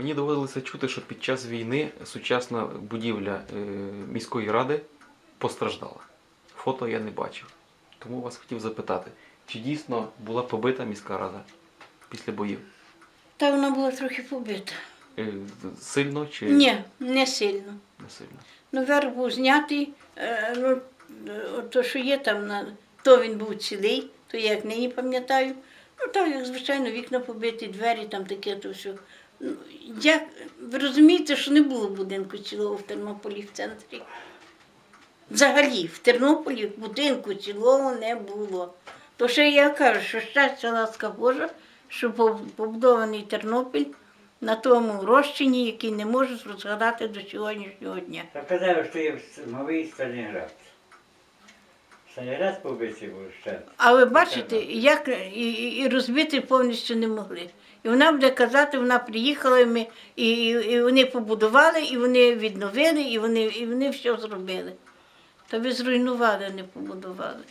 Мені доводилося чути, що під час війни сучасна будівля е, міської ради постраждала. Фото я не бачив. Тому вас хотів запитати, чи дійсно була побита міська рада після боїв? Та вона була трохи побита. Е, Сильно чи Ні, не сильно. не сильно? Ну, верх був знятий, е, ну, то, що є там, на, то він був цілий, то я як нині пам'ятаю. Ну, так, як звичайно, вікна побиті, двері, там таке, то все. Як, ви розумієте, що не було будинку цілого в Тернополі в центрі. Взагалі, в Тернополі будинку цілого не було. То ще я кажу, що щастя ласка Божа, що побудований Тернопіль на тому розчині, який не можу розгадати до сьогоднішнього дня. Та казали, що є новий Сталінград. Сталінград побитий був ще. А ви бачите, як і, і- розбити повністю не могли. І вона буде казати, вона приїхала, і, ми, і, і, і вони побудували, і вони відновили, і вони, і вони все зробили. Та ви зруйнували, не побудували.